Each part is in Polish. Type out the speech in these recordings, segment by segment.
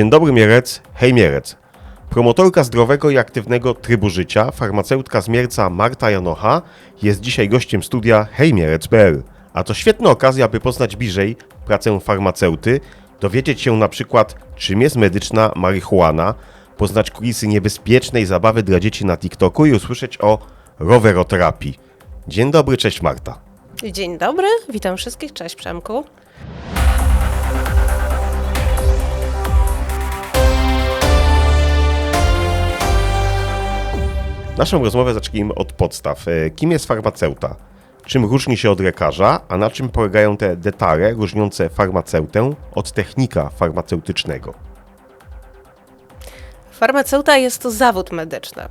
Dzień dobry Mierec, hej Mierec. Promotorka zdrowego i aktywnego trybu życia, farmaceutka z Mierca Marta Janocha jest dzisiaj gościem studia hejmierec.pl. A to świetna okazja, by poznać bliżej pracę farmaceuty, dowiedzieć się na przykład czym jest medyczna marihuana, poznać kulisy niebezpiecznej zabawy dla dzieci na TikToku i usłyszeć o roweroterapii. Dzień dobry, cześć Marta. Dzień dobry, witam wszystkich, cześć Przemku. Naszą rozmowę zacznijmy od podstaw. E, Kim jest farmaceuta? Czym różni się od lekarza, a na czym polegają te detale różniące farmaceutę od technika farmaceutycznego? Farmaceuta jest to zawód medyczny.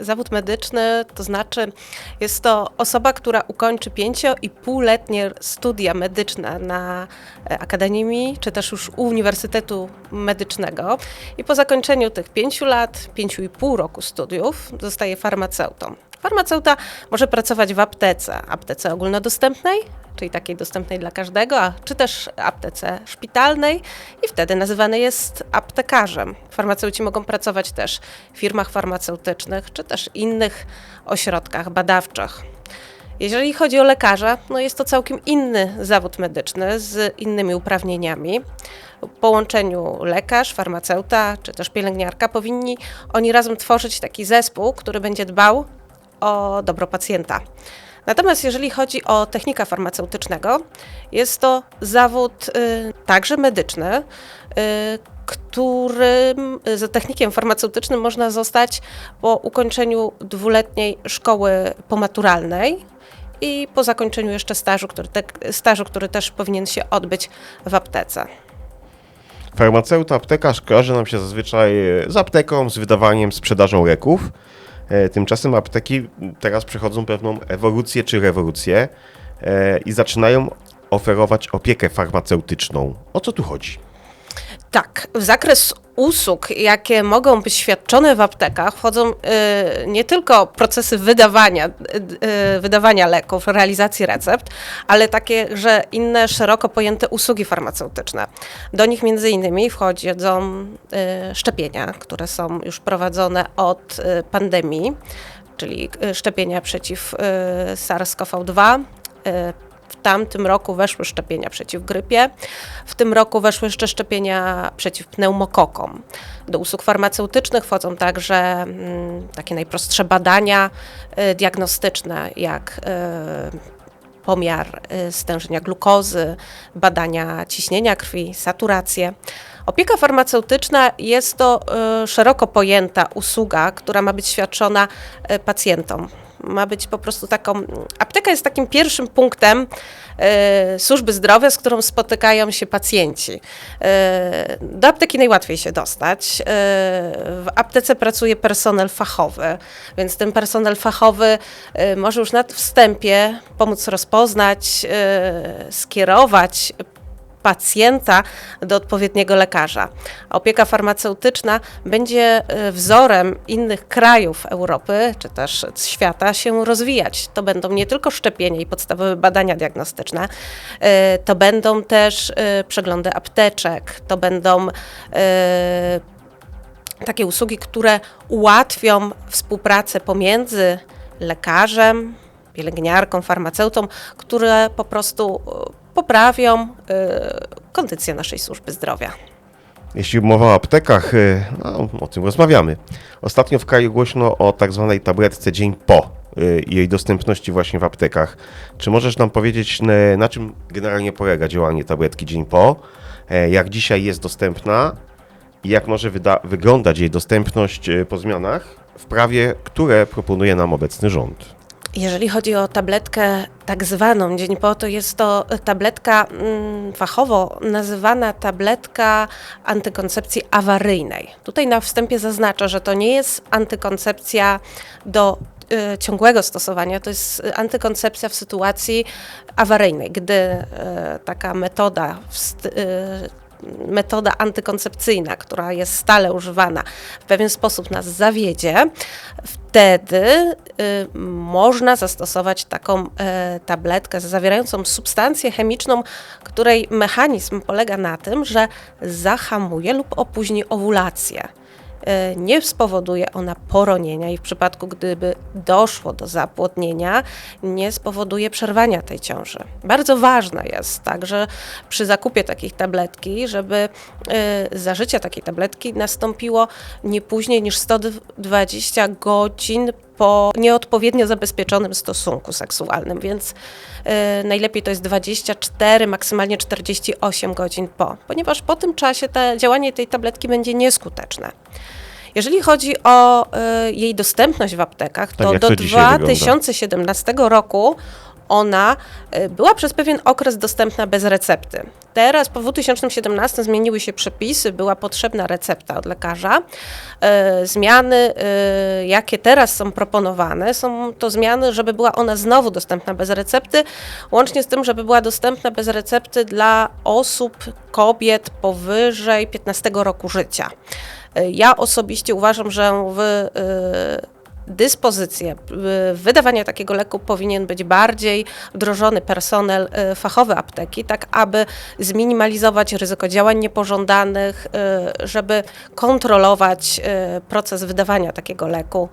Zawód medyczny to znaczy jest to osoba, która ukończy pięcio i półletnie studia medyczne na e, Akademii czy też już Uniwersytetu Medycznego i po zakończeniu tych pięciu lat, pięciu i pół roku studiów zostaje farmaceutą. Farmaceuta może pracować w aptece, aptece ogólnodostępnej, czyli takiej dostępnej dla każdego, a czy też aptece szpitalnej i wtedy nazywany jest aptekarzem. Farmaceuci mogą pracować też w firmach farmaceutycznych, czy też innych ośrodkach badawczych. Jeżeli chodzi o lekarza, no jest to całkiem inny zawód medyczny z innymi uprawnieniami. W połączeniu lekarz, farmaceuta czy też pielęgniarka powinni oni razem tworzyć taki zespół, który będzie dbał o dobro pacjenta. Natomiast jeżeli chodzi o technika farmaceutycznego, jest to zawód y, także medyczny, y, którym y, za technikiem farmaceutycznym można zostać po ukończeniu dwuletniej szkoły pomaturalnej i po zakończeniu jeszcze stażu, który, te, stażu, który też powinien się odbyć w aptece. Farmaceuta, aptekarz kojarzy nam się zazwyczaj z apteką, z wydawaniem, sprzedażą leków. E, Tymczasem apteki teraz przechodzą pewną ewolucję czy rewolucję e, i zaczynają oferować opiekę farmaceutyczną. O co tu chodzi? Tak, zakres usług, jakie mogą być świadczone w aptekach, wchodzą y, nie tylko procesy wydawania, y, y, wydawania leków, realizacji recept, ale takie, że inne szeroko pojęte usługi farmaceutyczne. Do nich między innymi wchodzą szczepienia, które są już prowadzone od pandemii, czyli szczepienia przeciw y, SARS-CoV-2, y, w tamtym roku weszły szczepienia przeciw grypie. W tym roku weszły jeszcze szczepienia przeciw pneumokokom. Do usług farmaceutycznych wchodzą także mm, takie najprostsze badania y, diagnostyczne, jak y, pomiar y, stężenia glukozy, badania ciśnienia krwi, saturację. Opieka farmaceutyczna jest to szeroko pojęta usługa, która ma być świadczona pacjentom ma być po prostu taką. Apteka jest takim pierwszym punktem e, służby zdrowia, z którą spotykają się pacjenci. E, do apteki najłatwiej się dostać. E, w aptece pracuje personel fachowy, więc ten personel fachowy e, może już na wstępie pomóc rozpoznać, e, skierować pacjenta do odpowiedniego lekarza. Opieka farmaceutyczna będzie e, wzorem innych krajów Europy czy też świata się rozwijać. To będą nie tylko szczepienia i podstawowe badania diagnostyczne, e, to będą też e, przeglądy apteczek, to będą takie usługi, które ułatwią współpracę pomiędzy lekarzem, pielęgniarką, farmaceutą, które po prostu poprawią y, kondycję naszej służby zdrowia. Jeśli mowa o aptekach, y, no, o tym rozmawiamy. Ostatnio w kraju głośno o tak zwanej tabletce dzień po y, i jej dostępności właśnie w aptekach. Czy możesz nam powiedzieć, na czym generalnie polega działanie tabletki dzień po, e, jak dzisiaj jest dostępna i jak może wyglądać jej dostępność po zmianach w prawie, które proponuje nam obecny rząd? Jeżeli chodzi o tabletkę tak zwaną dzień po, to jest to tabletka mm, fachowo nazywana tabletka antykoncepcji awaryjnej. Tutaj na wstępie zaznaczę, że to nie jest antykoncepcja do y, ciągłego stosowania, to jest antykoncepcja w sytuacji awaryjnej, gdy y, taka metoda y, metoda antykoncepcyjna, która jest stale używana, w pewien sposób nas zawiedzie, wtedy y, można zastosować taką y, tabletkę zawierającą substancję chemiczną, której mechanizm polega na tym, że zahamuje lub opóźni owulację. Y, Nie spowoduje ona poronienia i w przypadku, gdyby doszło do zapłodnienia, nie spowoduje przerwania tej ciąży. Bardzo ważne jest także przy zakupie takiej tabletki, żeby y, zażycie takiej tabletki nastąpiło nie później niż 120 godzin po nieodpowiednio zabezpieczonym stosunku seksualnym, więc y, najlepiej to jest 24, maksymalnie 48 godzin po, ponieważ po tym czasie te, działanie tej tabletki będzie nieskuteczne. Jeżeli chodzi o y, jej dostępność w aptekach, Tak, to do to dzisiaj wygląda? 2017 roku ona y, była przez pewien okres dostępna bez recepty. Teraz po 2017 zmieniły się przepisy, była potrzebna recepta od lekarza. Y, Zmiany, y, jakie teraz są proponowane, są to zmiany, żeby była ona znowu dostępna bez recepty, łącznie z tym, żeby była dostępna bez recepty dla osób, kobiet powyżej 15 roku życia. Ja osobiście uważam, że w y, dyspozycję wydawania takiego leku powinien być bardziej wdrożony personel y, fachowy apteki, tak aby zminimalizować ryzyko działań niepożądanych, y, żeby kontrolować proces wydawania takiego leku,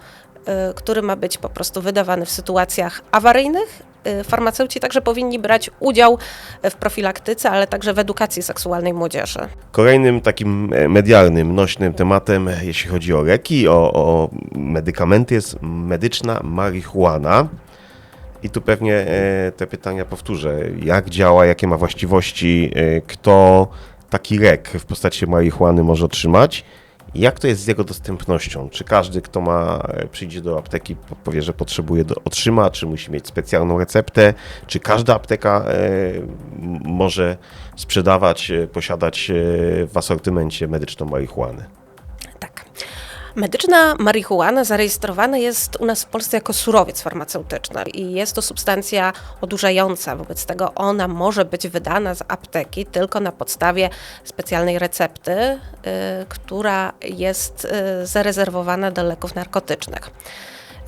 który ma być po prostu wydawany w sytuacjach awaryjnych. Y, Farmaceuci także powinni brać udział w profilaktyce, ale także w edukacji seksualnej młodzieży. Kolejnym takim e, medialnym, nośnym tematem, e, jeśli chodzi o leki, o, o medykamenty, jest medyczna marihuana. I tu pewnie e, te pytania powtórzę. Jak działa, jakie ma właściwości, kto taki lek w postaci marihuany może otrzymać? Jak to jest z jego dostępnością? Czy każdy, kto ma, e, przyjdzie do apteki, po- powie, że potrzebuje, do, otrzyma, czy musi mieć specjalną receptę? Czy każda apteka e, może sprzedawać, e, posiadać w asortymencie medyczną marihuanę? Medyczna marihuana zarejestrowana jest u nas w Polsce jako surowiec farmaceutyczny i jest to substancja odurzająca, wobec tego ona może być wydana z apteki tylko na podstawie specjalnej recepty, y, która jest y, zarezerwowana do leków narkotycznych.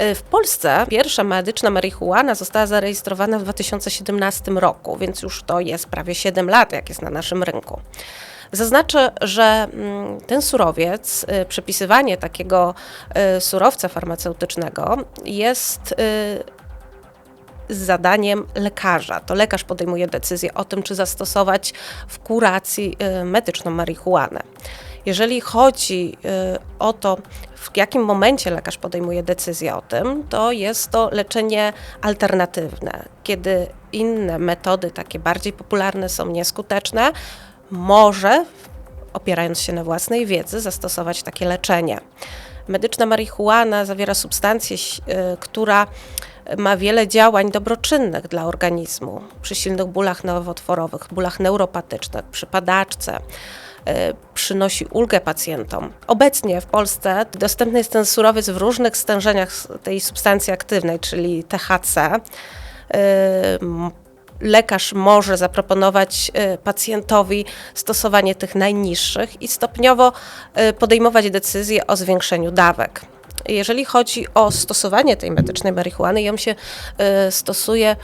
Y, W Polsce pierwsza medyczna marihuana została zarejestrowana w 2017 roku, więc już to jest prawie 7 lat, jak jest na naszym rynku. Zaznaczę, że mm, ten surowiec, y, przepisywanie takiego y, surowca farmaceutycznego jest y, zadaniem lekarza. To lekarz podejmuje decyzję o tym, czy zastosować w kuracji medyczną marihuanę. Jeżeli chodzi o to, w jakim momencie lekarz podejmuje decyzję o tym, to jest to leczenie alternatywne. Kiedy inne metody, takie bardziej popularne, są nieskuteczne, może, opierając się na własnej wiedzy, zastosować takie leczenie. Medyczna marihuana zawiera substancję, y, która ma wiele działań dobroczynnych dla organizmu. Przy silnych bólach nowotworowych, bólach neuropatycznych, przy padaczce, y, przynosi ulgę pacjentom. Obecnie w Polsce dostępny jest ten surowiec w różnych stężeniach tej substancji aktywnej, czyli THC. Lekarz może zaproponować y, pacjentowi stosowanie tych najniższych i stopniowo y, podejmować decyzję o zwiększeniu dawek. Jeżeli chodzi o stosowanie tej medycznej marihuany, ją się y, stosuje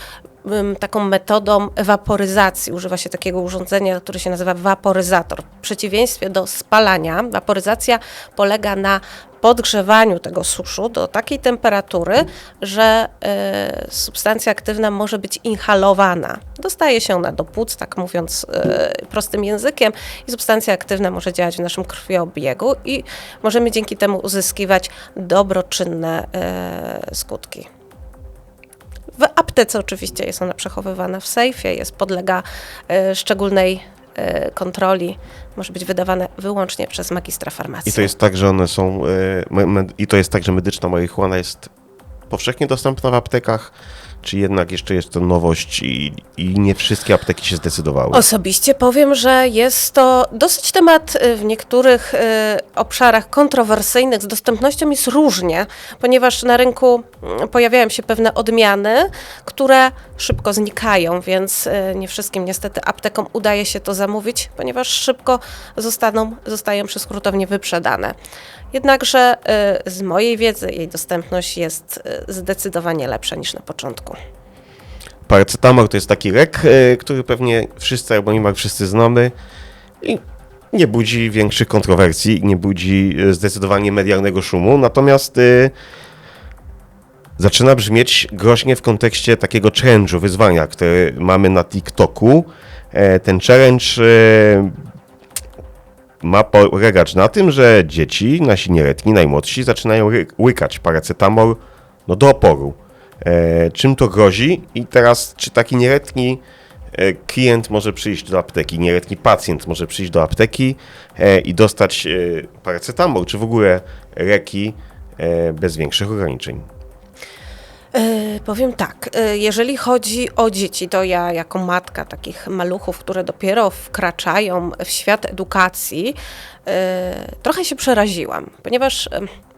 taką metodą waporyzacji. Używa się takiego urządzenia, które się nazywa waporyzator. W przeciwieństwie do spalania, waporyzacja polega na podgrzewaniu tego suszu do takiej temperatury, że y, substancja aktywna może być inhalowana. Dostaje się ona do płuc, tak mówiąc y, prostym językiem, i substancja aktywna może działać w naszym krwiobiegu i możemy dzięki temu uzyskiwać dobroczynne y, skutki. W aptece oczywiście jest ona przechowywana w sejfie, jest podlega y, szczególnej y, kontroli, może być wydawane wyłącznie przez magistra farmacji. I to jest tak, że one są. e, I to jest tak, że medyczna marihuana jest powszechnie dostępna w aptekach, czy jednak jeszcze jest to nowość i, i nie wszystkie apteki się zdecydowały? Osobiście powiem, że jest to dosyć temat y, w niektórych y, obszarach kontrowersyjnych. Z dostępnością jest różnie, ponieważ na rynku mm, pojawiają się pewne odmiany, które szybko znikają, więc y, nie wszystkim niestety aptekom udaje się to zamówić, ponieważ szybko zostaną, zostają przez hurtownie wyprzedane. Jednakże z mojej wiedzy jej dostępność jest zdecydowanie lepsza niż na początku. Paracetamol to jest taki lek, e, który pewnie wszyscy albo niemal wszyscy znamy i nie budzi większych kontrowersji, nie budzi e, zdecydowanie medialnego szumu, natomiast e, zaczyna brzmieć groźnie w kontekście takiego challenge'u, wyzwania, które mamy na TikToku. Ten challenge ma polegać na tym, że dzieci, nasi nieletni, najmłodsi, zaczynają łykać paracetamol no, do oporu. E, czym to grozi? I teraz, czy taki nieletni e, klient może przyjść do apteki, nieletni pacjent może przyjść do apteki e, i dostać paracetamol, czy w ogóle leki bez większych ograniczeń? Powiem tak, jeżeli chodzi o dzieci, to ja jako matka takich maluchów, które dopiero wkraczają w świat edukacji, trochę się przeraziłam, ponieważ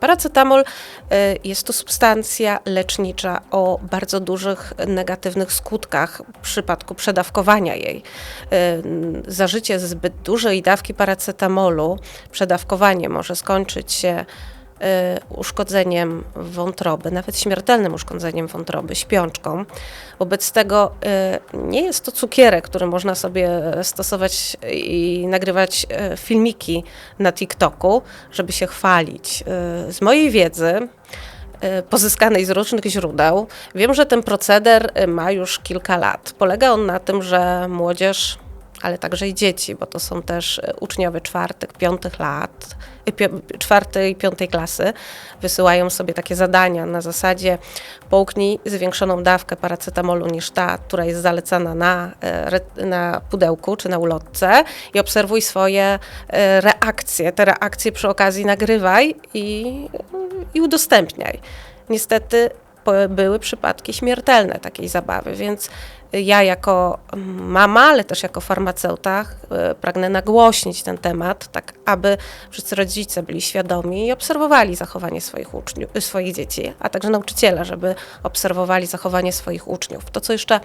paracetamol e, jest to substancja lecznicza o bardzo dużych negatywnych skutkach w przypadku przedawkowania jej. E, Zażycie zbyt dużej dawki paracetamolu, przedawkowanie może skończyć się y, uszkodzeniem wątroby, nawet śmiertelnym uszkodzeniem wątroby, śpiączką. Wobec tego y, nie jest to cukierek, który można sobie stosować i nagrywać y, filmiki na TikToku, żeby się chwalić. Y, Z mojej wiedzy, y, pozyskanej z różnych źródeł, wiem, że ten proceder y, ma już kilka lat. Polega on na tym, że młodzież ale także i dzieci, bo to są też e, uczniowie czwartych, piątych lat, pio- czwartej i piątej klasy, wysyłają sobie takie zadania na zasadzie połknij zwiększoną dawkę paracetamolu niż ta, która jest zalecana na, e, na pudełku czy na ulotce i obserwuj swoje e, reakcje. Te reakcje przy okazji nagrywaj i, i udostępniaj. Niestety były przypadki śmiertelne takiej zabawy, więc ja jako mama, ale też jako farmaceuta e, pragnę nagłośnić ten temat, tak aby wszyscy rodzice byli świadomi i obserwowali zachowanie swoich uczniów, swoich dzieci, a także nauczyciele, żeby obserwowali zachowanie swoich uczniów. To, co jeszcze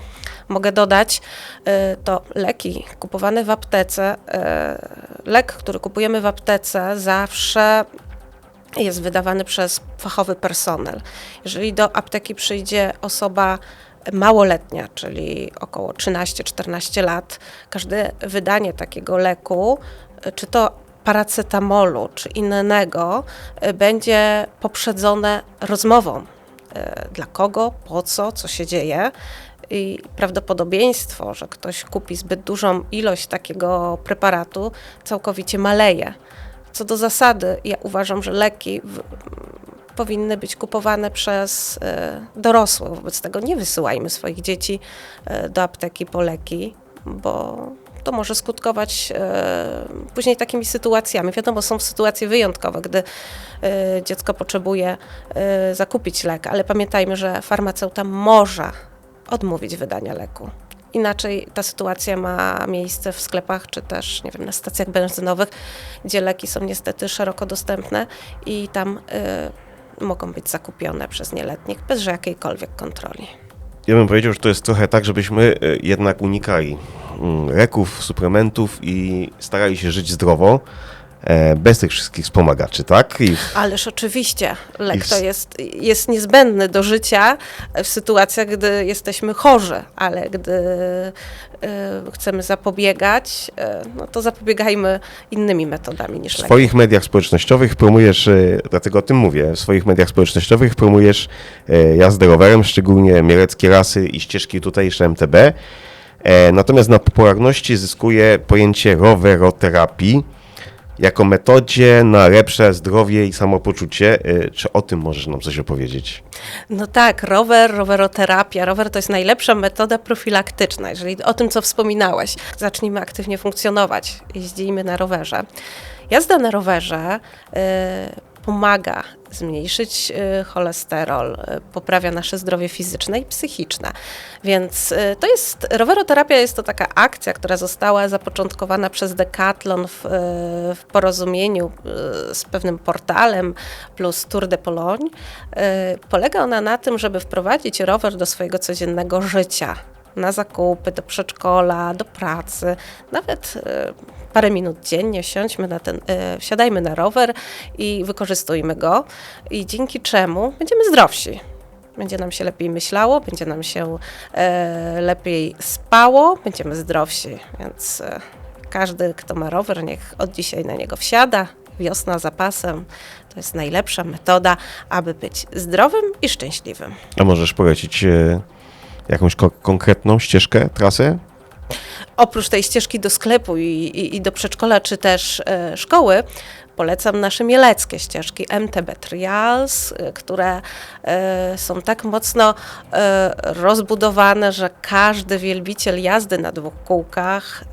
mogę dodać, e, to leki kupowane w aptece, e, lek, który kupujemy w aptece zawsze jest wydawany przez fachowy personel. Jeżeli do apteki przyjdzie osoba małoletnia, czyli około 13-14 lat, każde wydanie takiego leku, czy to paracetamolu, czy innego, y, będzie poprzedzone rozmową. y, Dla kogo, po co, co się dzieje. I prawdopodobieństwo, że ktoś kupi zbyt dużą ilość takiego preparatu, całkowicie maleje. Co do zasady, ja uważam, że leki w, powinny być kupowane przez e, dorosłych. Wobec tego nie wysyłajmy swoich dzieci e, do apteki po leki, bo to może skutkować e, później takimi sytuacjami. Wiadomo, są sytuacje wyjątkowe, gdy dziecko potrzebuje zakupić lek, ale pamiętajmy, że farmaceuta może odmówić wydania leku. Inaczej ta sytuacja ma miejsce w sklepach, czy też, nie wiem, na stacjach benzynowych, gdzie leki są niestety szeroko dostępne i tam y, mogą być zakupione przez nieletnich bez jakiejkolwiek kontroli. Ja bym powiedział, że to jest trochę tak, żebyśmy e, jednak unikali mm, leków, suplementów i starali się żyć zdrowo, bez tych wszystkich wspomagaczy, tak? I Ależ oczywiście, lek I w- to jest, jest niezbędny do życia w sytuacjach, gdy jesteśmy chorzy, ale gdy y, chcemy zapobiegać, y, no to zapobiegajmy innymi metodami niż W leki. swoich mediach społecznościowych promujesz, e, dlatego o tym mówię, w swoich mediach społecznościowych promujesz e, jazdę rowerem, szczególnie mieleckie rasy i ścieżki tutejsze MTB. E, Natomiast na popularności zyskuje pojęcie roweroterapii jako metodzie na lepsze zdrowie i samopoczucie. E, Czy o tym możesz nam coś opowiedzieć? No tak, rower, roweroterapia. Rower to jest najlepsza metoda profilaktyczna. Jeżeli o tym, co wspominałeś, zacznijmy aktywnie funkcjonować, jeździmy na rowerze. Jazda na rowerze y, pomaga zmniejszyć y, cholesterol, y, poprawia nasze zdrowie fizyczne i psychiczne. Więc y, to jest, roweroterapia jest to taka akcja, która została zapoczątkowana przez Decathlon w, w porozumieniu z pewnym portalem plus Tour de Pologne. Polega ona na tym, żeby wprowadzić rower do swojego codziennego życia na zakupy, do przedszkola, do pracy, nawet e, parę minut dziennie siądźmy na ten, wsiadajmy na rower i wykorzystujmy go i dzięki czemu będziemy zdrowsi. Będzie nam się lepiej myślało, będzie nam się e, lepiej spało, będziemy zdrowsi, więc e, każdy, kto ma rower, niech od dzisiaj na niego wsiada. Wiosna zapasem to jest najlepsza metoda, aby być zdrowym i szczęśliwym. A możesz polecić e, jakąś ko- konkretną ścieżkę, trasę? oprócz tej ścieżki do sklepu i, i, i do przedszkola, czy też e, szkoły, polecam nasze mieleckie ścieżki MTB Trials, e, które e, są tak mocno e, rozbudowane, że każdy wielbiciel jazdy na dwóch kółkach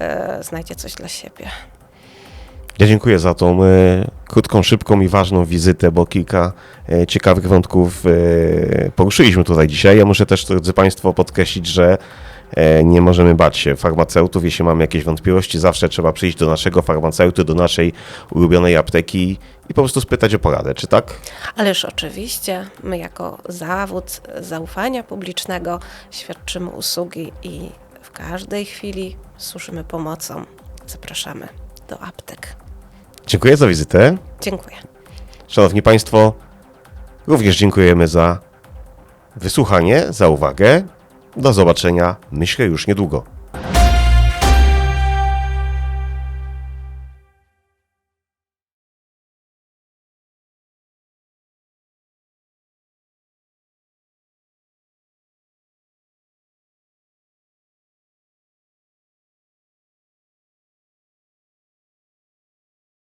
znajdzie coś dla siebie. Ja dziękuję za tą e, krótką, szybką i ważną wizytę, bo kilka e, ciekawych wątków e, poruszyliśmy tutaj dzisiaj. Ja muszę też, drodzy Państwo, podkreślić, że nie możemy bać się farmaceutów. Jeśli mamy jakieś wątpliwości, zawsze trzeba przyjść do naszego farmaceuty, do naszej ulubionej apteki i po prostu spytać o poradę, czy tak? Ależ oczywiście my jako zawód zaufania publicznego świadczymy usługi i w każdej chwili służymy pomocą. Zapraszamy do aptek. Dziękuję za wizytę. Dziękuję. Szanowni Państwo, również dziękujemy za wysłuchanie, za uwagę. Do zobaczenia, myślę, już niedługo.